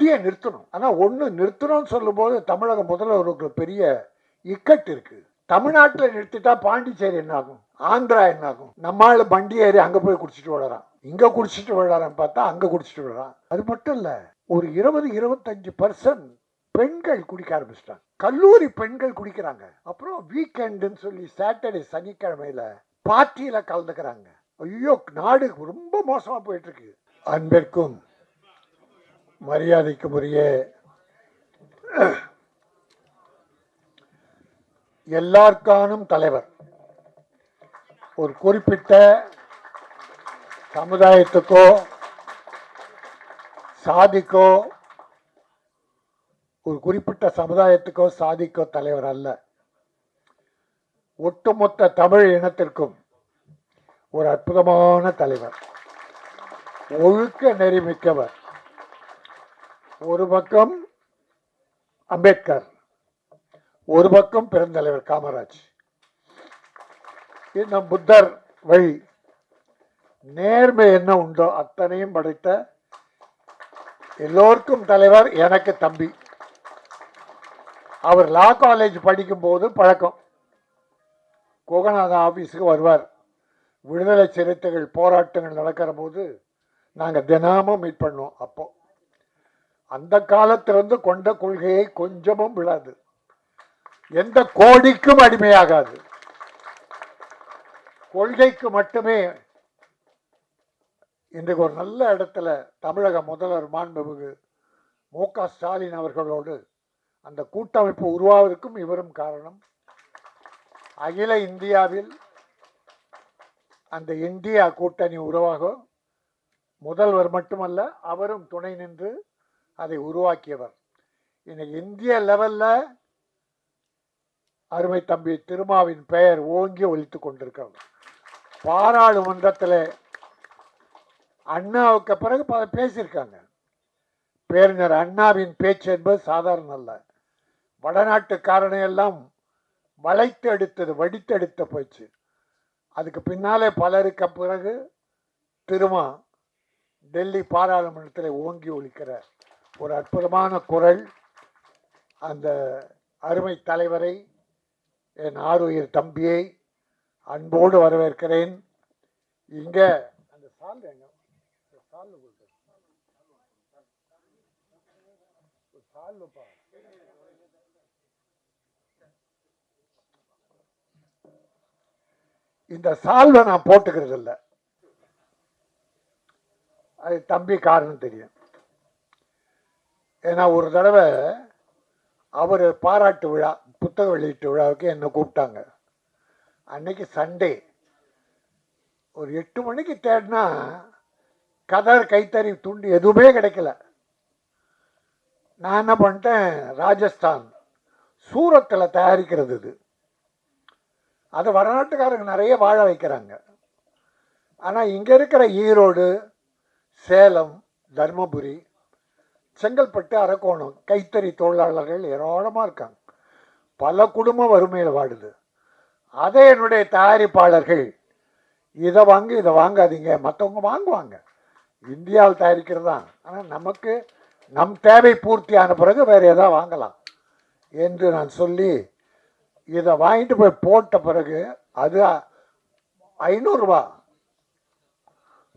முடிய நிறுத்தணும். ஆனால் ஒன்று நிறுத்தணும்னு சொல்லும்போது தமிழக முதல்வருக்கு பெரிய இக்கட்டு இருக்கு. தமிழ்நாட்டில் நிறுத்திட்டா பாண்டிச்சேரி என்ன ஆகும் ஆந்திரா என்ன ஆகும் நம்மால வண்டி ஏறி அங்கே போய் குடிச்சிட்டு விழறான் இங்கே குடிச்சிட்டு விழறான்னு பார்த்தா அங்கே குடிச்சிட்டு விழறான் அது மட்டும் இல்லை ஒரு இருபது இருபத்தஞ்சு பர்சன்ட் பெண்கள் குடிக்க ஆரம்பிச்சிட்டாங்க. கல்லூரி பெண்கள் குடிக்கிறாங்க. அப்புறம் வீக்கெண்டுன்னு சொல்லி சாட்டர்டே சனிக்கிழமையில பார்ட்டியில் கலந்துக்கிறாங்க. ஐயோ நாடு ரொம்ப மோசமா போயிட்டு இருக்கு. அன்பிற்கும் மரியாதைக்குரிய உரிய எல்லாருக்கானும் தலைவர். ஒரு குறிப்பிட்ட சமுதாயத்துக்கோ சாதிக்கோ ஒரு குறிப்பிட்ட சமுதாயத்துக்கோ சாதிக்கோ தலைவர் அல்ல. ஒட்டுமொத்த தமிழ் இனத்திற்கும் ஒரு அற்புதமான தலைவர். ஒழுக்க நெறிமிக்கவர். ஒரு பக்கம் அம்பேத்கர் ஒரு பக்கம் பெருந்தலைவர் காமராஜ். நம் புத்தர் வழி. நேர்மை என்ன உண்டோ அத்தனையும் படைத்த எல்லோருக்கும் தலைவர் எனக்கு தம்பி. அவர் லா காலேஜ் படிக்கும்போது பழக்கம். கோகநாதன் ஆஃபீஸுக்கு வருவார். விடுதலை சிறுத்தைகள் போராட்டங்கள் நடக்கிற போது நாங்கள் தினமும் மீட் பண்ணுவோம் அப்போ. அந்த காலத்திலிருந்து கொண்ட கொள்கையை கொஞ்சமும் விழாது. எந்த கோடிக்கும் அடிமையாகாது. கொள்கைக்கு மட்டுமே இன்றைக்கு ஒரு நல்ல இடத்துல தமிழக முதல்வர் மாண்புமிகு மு க ஸ்டாலின் அவர்களோடு அந்த கூட்டமைப்பு உருவாவதற்கும் இவரும் காரணம். அகில இந்தியாவில் அந்த இந்தியா கூட்டணி உருவாக முதல்வர் மட்டுமல்ல அவரும் துணை நின்று அதை உருவாக்கியவர். இன்னைக்கு இந்திய லெவல்ல அருமை தம்பி திருமாவின் பெயர் ஓங்கி ஒழித்து கொண்டிருக்கிறது. பாராளுமன்றத்தில் அண்ணாவுக்கு பிறகு பல பேசியிருக்காங்க. பேரிஞர் அண்ணாவின் பேச்சு என்பது சாதாரண அல்ல. வடநாட்டுக்காரனையெல்லாம் வளைத்து எடுத்தது வடித்து எடுத்த போச்சு. அதுக்கு பின்னாலே பலருக்கு பிறகு திருமா டெல்லி பாராளுமன்றத்தில் ஓங்கி ஒழிக்கிறார் ஒரு அற்புதமான குரல். அந்த அருமை தலைவரை என் ஆறுயிர் தம்பியை அன்போடு வரவேற்கிறேன். இங்கே அந்த சால் எங்க? இந்த சால் சால் இந்த சால்வை நான் போட்டுக்கிறது இல்லை அது தம்பி காரணம் தெரியும். ஏன்னா ஒரு தடவை அவர் பாராட்டு விழா புத்தக வெளியீட்டு விழாவுக்கு என்னை கூப்பிட்டாங்க. அன்னைக்கு சண்டே ஒரு எட்டு மணிக்கு தேடினா கதர் கைத்தறி துண்டு எதுவுமே கிடைக்கல. நான் என்ன பண்ணிட்டேன் ராஜஸ்தான் சூரத்தில் தயாரிக்கிறது இது. அது வடநாட்டுக்காரங்க நிறைய வாழ வைக்கிறாங்க. ஆனால் இங்கே இருக்கிற ஈரோடு சேலம் தர்மபுரி செங்கல்பட்டு அரக்கோணம் கைத்தறி தொழிலாளர்கள் ஏராளமாக இருக்காங்க. பல குடும்பம் வறுமையில் வாடுது. அதை என்னுடைய தயாரிப்பாளர்கள் இதை வாங்கி இதை வாங்காதீங்க மற்றவங்க வாங்குவாங்க. இந்தியாவில் தயாரிக்கிறது தான் ஆனால் நமக்கு நம் தேவை பூர்த்தியான பிறகு வேறு எதாவது வாங்கலாம் என்று நான் சொல்லி இதை வாங்கிட்டு போய் போட்ட பிறகு அது ஐநூறுரூவா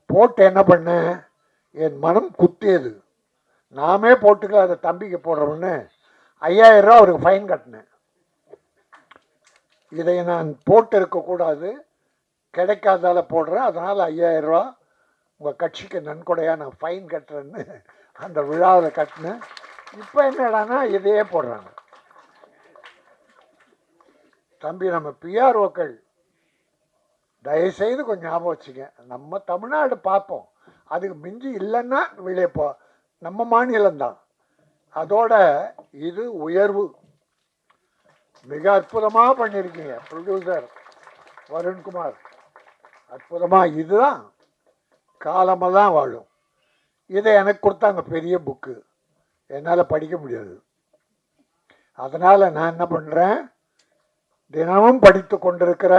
போட்டு என்ன பண்ணேன்? என் மனம் குத்தியது. நாமே போட்டுக்க அதை தம்பிக்கு போடுறோம்னு ஐயாயிரம் ரூபா அவருக்கு ஃபைன் கட்டினேன். இதை நான் போட்டு இருக்கக்கூடாது கிடைக்காதால போடுறேன். அதனால் ஐயாயிரம் ரூபா உங்கள் கட்சிக்கு நன்கொடையாக நான் ஃபைன் கட்டுறேன்னு அந்த விழாவில் கட்டினேன். இப்போ என்னடான்னா இதையே போடுறாங்க. தம்பி நம்ம பிஆர்ஓக்கள் தயவுசெய்து கொஞ்சம் ஞாபகம் வச்சுங்க நம்ம தமிழ்நாடு பார்ப்போம். அதுக்கு மிஞ்சி இல்லைன்னா வெளியே போ நம்ம மாநிலம்தான். அதோட இது உயர்வு. மிக அற்புதமாக பண்ணியிருக்கீங்க ப்ரொடியூசர் வருண்குமார். அற்புதமாக இதுதான் காலமாக தான் வாழும். இதை எனக்கு கொடுத்தாங்க பெரிய புக்கு என்னால் படிக்க முடியாது. அதனால் நான் என்ன பண்ணுறேன் தினமும் படித்து கொண்டிருக்கிற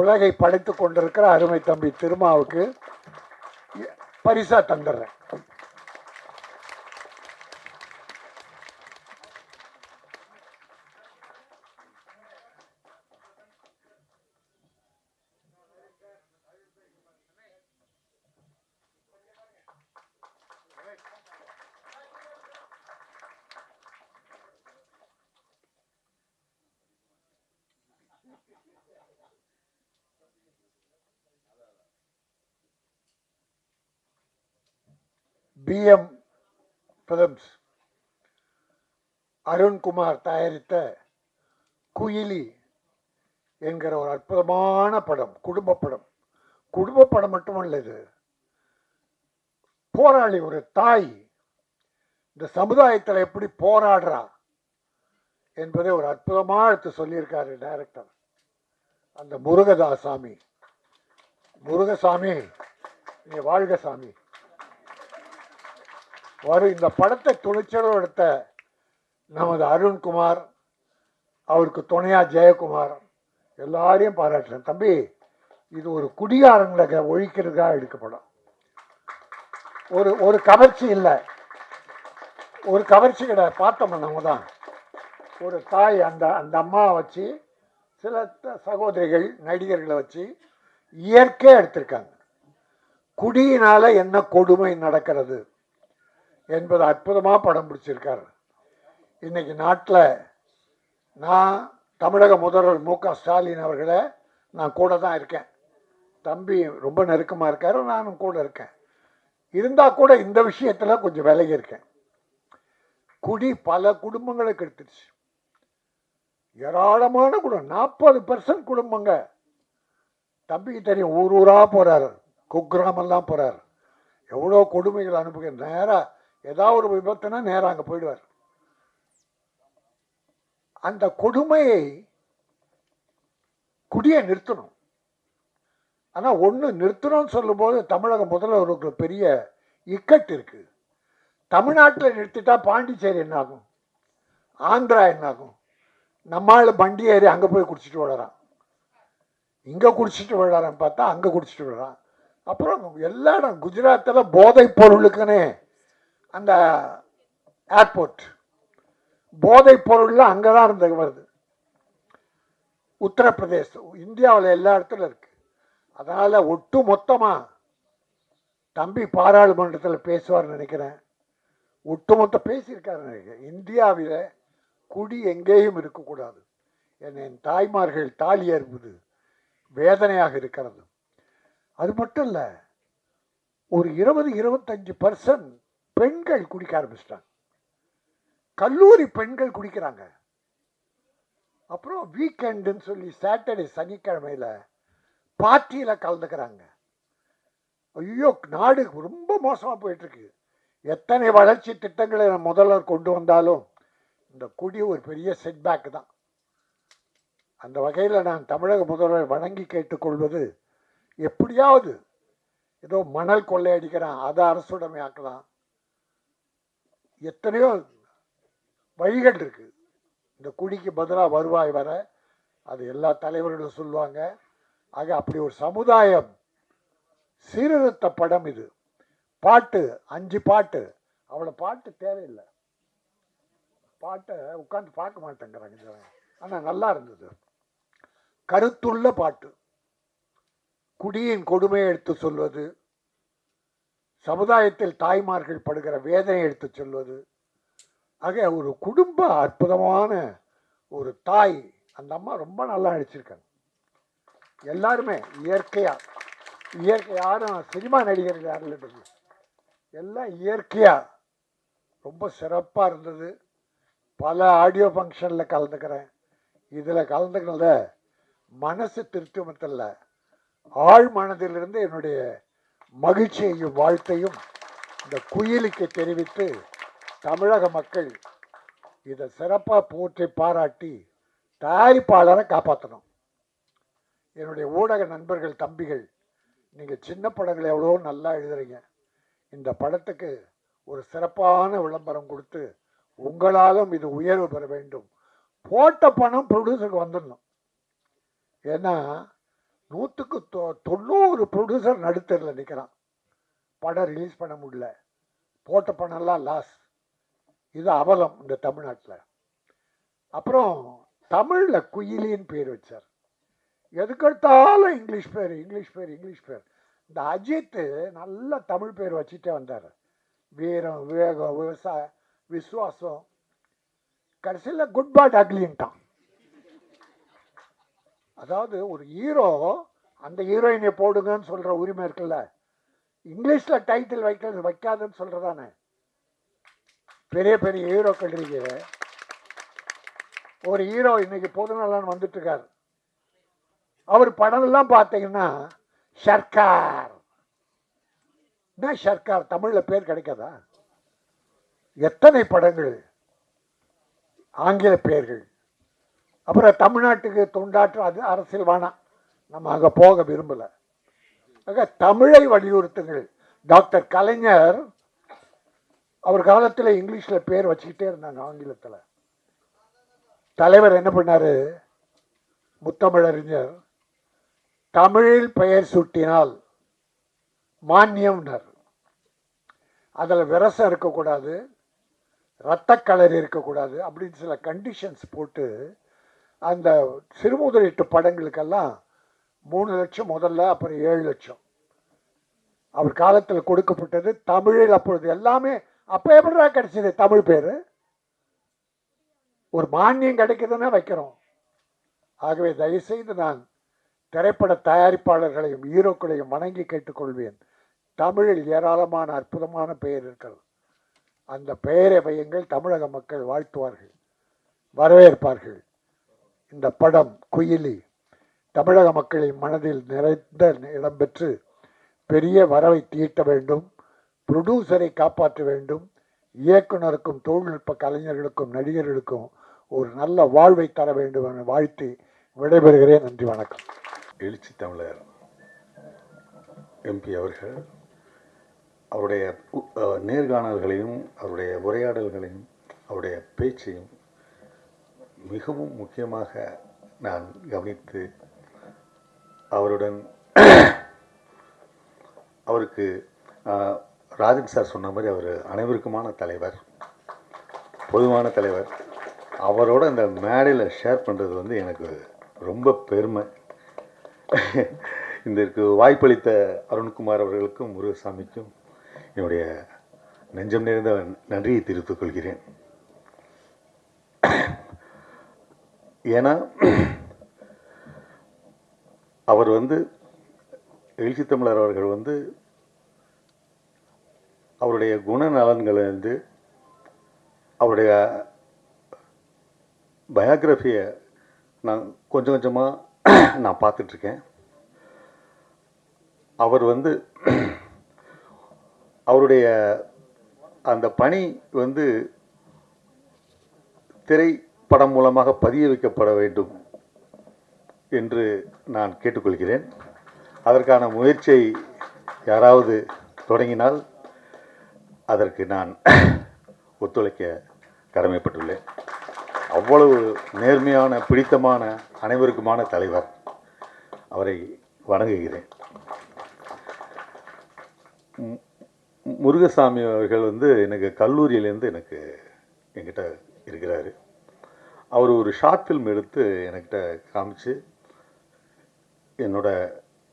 உலகை படித்து கொண்டிருக்கிற அருமை தம்பி திருமாவுக்கு பரிசாக தந்துடுறேன். பிஎம் பிலிம்ஸ் அருண்குமார் தயாரித்த குயிலி என்கிற ஒரு அற்புதமான படம் குடும்ப படம். குடும்ப படம் மட்டுமல்ல இது. போராளி ஒரு தாய் இந்த சமுதாயத்தில் எப்படி போராடுறா என்பதை ஒரு அற்புதமாக எடுத்து சொல்லியிருக்காரு டைரக்டர் அந்த முருகதாசாமி. முருகசாமி நீ வாழ்க சாமி. வரும் இந்த படத்தை துணிச்சலோடு எடுத்த நமது அருண்குமார் அவருக்கு துணையா ஜெயக்குமார் எல்லாரையும் பாராட்டுறேன். தம்பி இது ஒரு குடிகாரங்களை ஒழிக்கிறதுக்காக எடுக்கப்படும் ஒரு ஒரு கவர்ச்சி இல்லை. ஒரு கவர்ச்சி கிடையாது. பார்த்தோம் நம்ம தான்? ஒரு தாய் அந்த அந்த அம்மாவை வச்சு சில சகோதரிகள் நடிகர்களை வச்சு இயற்கையாக எடுத்திருக்காங்க. குடியினால் என்ன கொடுமை நடக்கிறது? என்பது அற்புதமாக படம் பிடிச்சிருக்காரு. இன்னைக்கு நாட்டில் நான் தமிழக முதல்வர் மு க ஸ்டாலின் அவர்களை நான் கூட தான் இருக்கேன். தம்பி ரொம்ப நெருக்கமாக இருக்கார் நானும் கூட இருக்கேன். இருந்தால் கூட இந்த விஷயத்தில் கொஞ்சம் விலகி இருக்கேன். குடி பல குடும்பங்களுக்கு எடுத்துருச்சு. ஏராளமான குடும்பம் நாற்பது பர்சன்ட் குடும்பங்க. தம்பிக்கு தெரியும் ஊர் ஊராக போகிறாரு குக்கிராமெல்லாம் போகிறார் எவ்வளோ கொடுமைகள் அனுப்புகிற நேராக ஏதாவது ஒரு விபத்துனா நேராக அங்கே போயிடுவார். அந்த கொடுமையை குடியை நிறுத்தணும். ஆனால் ஒன்று நிறுத்தணும்னு சொல்லும்போது தமிழக முதல்வருக்கு பெரிய இக்கட்டு இருக்குது தமிழ்நாட்டில் நிறுத்திட்டா பாண்டிச்சேரி என்னாகும் ஆந்திரா என்னாகும் நம்மால் வண்டி ஏறி அங்கே போய் குடிச்சிட்டு விழறான் இங்கே குடிச்சிட்டு விழறான்னு பார்த்தா அங்கே குடிச்சிட்டு விழறான் அப்புறம் எல்லா இடம் குஜராத்தில் போதைப் பொருளுக்குன்னு அந்த ஏர்போர்ட் போதைப் பொருள்லாம் அங்கே தான் இருந்து வருது. உத்தரப்பிரதேஷ் இந்தியாவில் எல்லா இடத்துல இருக்கு. அதனால் ஒட்டு மொத்தமாக தம்பி பாராளுமன்றத்தில் பேசுவார்னு நினைக்கிறேன். ஒட்டுமொத்த பேசியிருக்காரு நினைக்கிறேன். இந்தியாவில் குடி எங்கேயும் இருக்கக்கூடாது. என் என் தாய்மார்கள் தாலி ஏற்பது வேதனையாக இருக்கிறது. அது மட்டும் இல்லை ஒரு இருபது இருபத்தஞ்சு பர்சன்ட் பெண்கள் குடிக்க ஆரம்பிச்சிட்டாங்க. கல்லூரி பெண்கள் குடிக்கிறாங்க. அப்புறம் வீக்கெண்டுன்னு சொல்லி சாட்டர்டே சனிக்கிழமையில் பார்ட்டியில் கலந்துக்கிறாங்க. ஐயோ நாடு ரொம்ப மோசமாக போயிட்டுருக்கு. எத்தனை வளர்ச்சி திட்டங்களை நான் முதல்வர் கொண்டு வந்தாலும் இந்த குடி ஒரு பெரிய செட்பேக் தான். அந்த வகையில் நான் தமிழக முதல்வர் வணங்கி கேட்டுக்கொள்வது எப்படியாவது ஏதோ மணல் கொள்ளையடிக்கிறான் அதை அரசுடைமை ஆக்கலாம் எத்தனையோ வழிகள் இருக்கு. இந்த குடிக்கு பதிலாக வருவாய் வர அது எல்லா தலைவர்களும் சொல்லுவாங்க. ஆக அப்படி ஒரு சமுதாயம் சீர்திருத்த படம் இது. பாட்டு அஞ்சு பாட்டு. அவ்வளோ பாட்டு தேவையில்லை. பாட்டை உட்காந்து பார்க்க மாட்டேங்கிறாங்க ஆனால் நல்லா இருந்தது. கருத்துள்ள பாட்டு. குடியின் கொடுமையை எடுத்து சொல்வது சமுதாயத்தில் தாய்மார்கள் படுகிற வேதனை எடுத்து சொல்வது. ஆக ஒரு குடும்ப அற்புதமான ஒரு தாய் அந்த அம்மா ரொம்ப நல்லா நடிச்சிருக்காங்க. எல்லாருமே இயற்கையாக இயற்கை யாரும் சினிமா நடிகர்கள் யாரும் இல்லை எல்லாம் இயற்கையாக ரொம்ப சிறப்பாக இருந்தது. பல ஆடியோ ஃபங்க்ஷனில் கலந்துக்கிறேன். இதில் கலந்துக்கிறத மனசு திருத்தமத்தில் ஆழ் மனதிலிருந்து என்னுடைய மகிழ்ச்சியையும் வாழ்த்தையும் இந்த குயிலுக்கு தெரிவித்து தமிழக மக்கள் இதை சிறப்பாக போற்றி பாராட்டி தயாரிப்பாளரை காப்பாற்றணும் என்னுடைய ஊடக நண்பர்கள் தம்பிகள் நீங்கள் சின்ன படங்களை எவ்வளோ நல்லா எழுதுறீங்க. இந்த படத்துக்கு ஒரு சிறப்பான விளம்பரம் கொடுத்து உங்களாலும் இது உயர்வு பெற வேண்டும். போட்ட பணம் ப்ரொடியூசருக்கு வந்துடணும். ஏன்னா நூற்றுக்கு தொ தொண்ணூறு ப்ரொடியூசர் நடுத்தரில் நிற்கிறான் படம் ரிலீஸ் பண்ண முடியல. போட்ட பணம்லாம் லாஸ் இது அவலம் இந்த தமிழ்நாட்டில். அப்புறம் தமிழில் குயிலின்னு பேர் வச்சார். எதுக்கெடுத்தாலும் இங்கிலீஷ் பேர் இங்கிலீஷ் பேர் இங்கிலீஷ் பேர். இந்த அஜித்து நல்ல தமிழ் பேர் வச்சுட்டே வந்தார். வீரம் விவேகம் விவசாய விசுவாசம். கடைசியில் குட் பாட் அக்லின்ட்டான் அதாவது ஒரு ஹீரோ அந்த ஹீரோயினை போடுங்கன்னு சொல்கிற உரிமை இருக்குல்ல. இங்கிலீஷில் டைட்டில் வைக்கிறது வைக்காதுன்னு சொல்கிறதானே பெரிய பெரிய ஹீரோக்கள் இருக்கு. ஒரு ஹீரோ இன்னைக்கு பொதுநலன் வந்துட்டு இருக்காரு அவர் படம்லாம் பார்த்தீங்கன்னா சர்க்கார் என்ன சர்க்கார் தமிழில் பேர் கிடைக்காதா? எத்தனை படங்கள்? ஆங்கில பெயர்கள் அப்புறம் தமிழ்நாட்டுக்கு தொண்டாற்ற அது அரசியல் வேணாம். நம்ம அங்கே போக விரும்பலை. ஆக தமிழை வலியுறுத்துங்கள். டாக்டர் கலைஞர் அவர் காலத்தில் இங்கிலீஷில் பேர் வச்சுக்கிட்டே இருந்தாங்க ஆங்கிலத்தில். தலைவர் என்ன பண்ணார்? முத்தமிழறிஞர். தமிழில் பெயர் சூட்டினால் மானியம்னர். அதில் விரசம் இருக்கக்கூடாது. இரத்தக்களரி இருக்கக்கூடாது அப்படின்னு சில கண்டிஷன்ஸ் போட்டு அந்த சிறுமுதலீட்டு படங்களுக்கெல்லாம் மூணு லட்சம் முதல்ல அப்புறம் ஏழு லட்சம். அவர் காலத்தில் கொடுக்கப்பட்டது தமிழில் அப்பொழுது எல்லாமே அப்போ எப்படிடா கிடைச்சது தமிழ் பேர்? ஒரு மானியம் கிடைக்குதுன்னா வைக்கிறோம். ஆகவே தயவுசெய்து நான் திரைப்பட தயாரிப்பாளர்களையும் ஹீரோக்களையும் வணங்கி கேட்டுக்கொள்வேன். தமிழில் ஏராளமான அற்புதமான பெயர் இருக்கிறது. அந்த பெயரை வையுங்கள் தமிழக மக்கள் வாழ்த்துவார்கள் வரவேற்பார்கள். இந்த படம் குயிலி தமிழக மக்களின் மனதில் நிறைந்த இடம்பெற்று பெரிய வரவை தீட்ட வேண்டும் ப்ரொடியூசரை காப்பாற்ற வேண்டும் இயக்குனருக்கும் தொழில்நுட்ப கலைஞர்களுக்கும் நடிகர்களுக்கும் ஒரு நல்ல வாழ்வை தர வேண்டும் என வாழ்த்தி விடைபெறுகிறேன். நன்றி வணக்கம். எழுச்சி தமிழர் எம்பி அவர்கள் அவருடைய நேர்காணல்களையும் அவருடைய உரையாடல்களையும் அவருடைய பேச்சையும் மிகவும் முக்கியமாக நான் கவனித்து அவருடன் அவருக்கு ராஜன் சார் சொன்ன மாதிரி அவர் அனைவருக்குமான தலைவர் பொதுவான தலைவர். அவரோட இந்த மேடையில் ஷேர் பண்ணுறது வந்து எனக்கு ரொம்ப பெருமை. இதற்கு வாய்ப்பளித்த அருண்குமார் அவர்களுக்கும் முருகசாமிக்கும் என்னுடைய நெஞ்சம் நிறைந்த நன்றியை தெரிவித்துக் கொள்கிறேன். ஏன்னா அவர் வந்து எழுச்சி தமிழர் அவர்கள் வந்து அவருடைய குணநலன்களை வந்து அவருடைய பயோக்ரஃபியை நான் கொஞ்சம் கொஞ்சமாக நான் பார்த்துட்ருக்கேன். அவர் வந்து அவருடைய அந்த பணி வந்து திரை படம் மூலமாக பதிய வைக்கப்பட வேண்டும் என்று நான் கேட்டுக்கொள்கிறேன். அதற்கான முயற்சியை யாராவது தொடங்கினால் அதற்கு நான் ஒத்துழைக்க கடமைப்பட்டுள்ளேன். அவ்வளவு நேர்மையான பிடித்தமான அனைவருக்குமான தலைவர் அவரை வணங்குகிறேன். முருகசாமி அவர்கள் வந்து எனக்கு கல்லூரியிலேருந்து எனக்கு என்கிட்ட இருக்கிறாரு. அவர் ஒரு ஷார்ட் ஃபில்ம் எடுத்து என்கிட்ட காமிச்சு என்னோட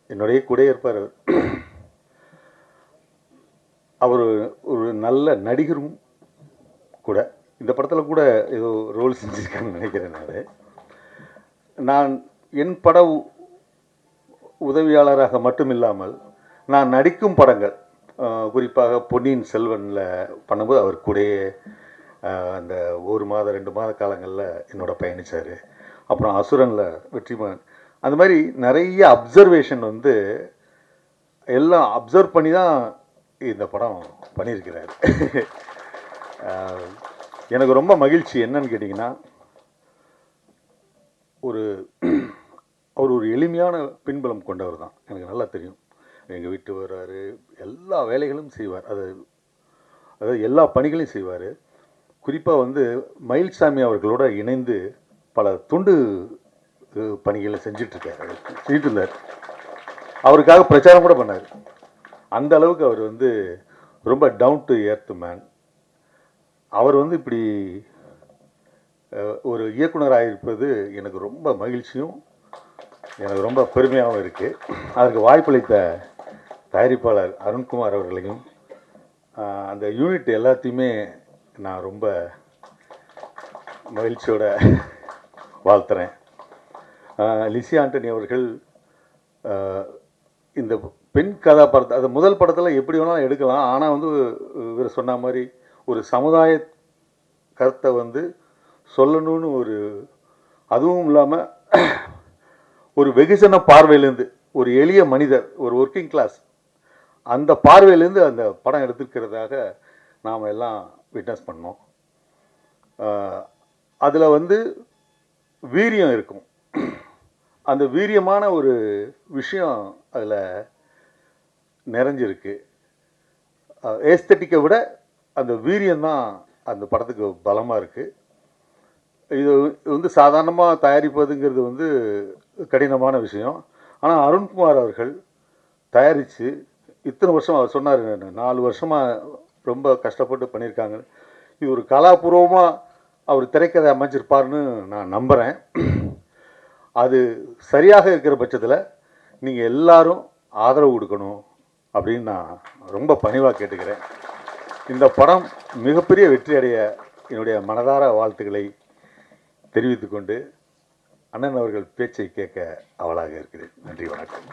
என்னுடைய கூட இருப்பார் அவர். ஒரு நல்ல நடிகரும் கூட இந்த படத்தில் கூட ஏதோ ரோல் செஞ்சுருக்கான்னு நினைக்கிறேன் நான் நான் என் பட உதவியாளராக மட்டும் இல்லாமல் நான் நடிக்கும் படங்கள் குறிப்பாக பொன்னியின் செல்வனில் பண்ணும்போது அவர் கூடயே அந்த ஒரு மாதம் ரெண்டு மாத காலங்களில் என்னோட பயணிச்சார். அப்புறம் அசுரனில் வெற்றிமாறன். அந்த மாதிரி நிறைய அப்சர்வேஷன் வந்து எல்லாம் அப்சர்வ் பண்ணி தான் இந்த படம் பண்ணியிருக்கிறாரு. எனக்கு ரொம்ப மகிழ்ச்சி என்னன்னு கேட்டிங்கன்னா ஒரு அவர் ஒரு எளிமையான பின்பலம் கொண்டவர் தான். எனக்கு நல்லா தெரியும். எங்கள் வீட்டு வர்றாரு எல்லா வேலைகளும் செய்வார். அது அதாவது எல்லா பணிகளையும் செய்வார். குறிப்பாக வந்து மயில்சாமி அவர்களோட இணைந்து பல துண்டு பணிகளை செஞ்சிட்ருக்காரு. செஞ்சுட்டு இருந்தார் அவருக்காக பிரச்சாரம் கூட பண்ணார். அந்த அளவுக்கு அவர் வந்து ரொம்ப டவுன் டு எர்த் மேன் அவர் வந்து இப்படி ஒரு இயக்குனராக இருப்பது எனக்கு ரொம்ப மகிழ்ச்சியும் எனக்கு ரொம்ப பெருமையாகவும் இருக்குது அதற்கு வாய்ப்பளித்த தயாரிப்பாளர் அருண்குமார் அவர்களையும் அந்த யூனிட் எல்லாத்தையுமே நான் ரொம்ப மகிழ்ச்சியோட வாழ்த்துறேன். லிசி ஆண்டனி அவர்கள் இந்த பெண் கதாபாத்திரத்தை அது முதல் படத்தில் எப்படி வேணாலும் எடுக்கலாம். ஆனால் வந்து இவர் சொன்ன மாதிரி ஒரு சமுதாய கருத்தை வந்து சொல்லணும்னு ஒரு அதுவும் இல்லாமல் ஒரு வெகுஜன பார்வையிலேருந்து ஒரு எளிய மனிதர் ஒரு ஒர்க்கிங் கிளாஸ் அந்த பார்வையிலேருந்து அந்த படம் எடுத்திருக்கிறதாக நாம் எல்லாம் விட்னஸ் பண்ணோம். அதில் வந்து வீரியம் இருக்கும். அந்த வீரியமான ஒரு விஷயம் அதில் நிறைஞ்சிருக்கு. ஏஸ்தட்டிக்கை விட அந்த வீரியம்தான் அந்த படத்துக்கு பலமாக இருக்குது இது வந்து சாதாரணமாக தயாரிப்பதுங்கிறது வந்து கடினமான விஷயம். ஆனால் அருண்குமார் அவர்கள் தயாரித்து இத்தனை வருஷம் அவர் சொன்னார் நாலு வருஷமாக ரொம்ப கஷ்டப்பட்டு பண்ணியிருக்காங்க. இது ஒரு கலாபூர்வமாக அவர் திரைக்கதை அமைச்சிருப்பார்னு நான் நம்புகிறேன் அது சரியாக இருக்கிற பட்சத்தில் நீங்கள் எல்லாரும் ஆதரவு கொடுக்கணும் அப்படின்னு நான் ரொம்ப பணிவாக கேட்டுக்கிறேன். இந்த படம் மிகப்பெரிய வெற்றி அடைய என்னுடைய மனதார வாழ்த்துக்களை தெரிவித்துக்கொண்டு அண்ணன் அவர்கள் பேச்சை கேட்க அவளாக இருக்கிறேன். நன்றி வணக்கம்.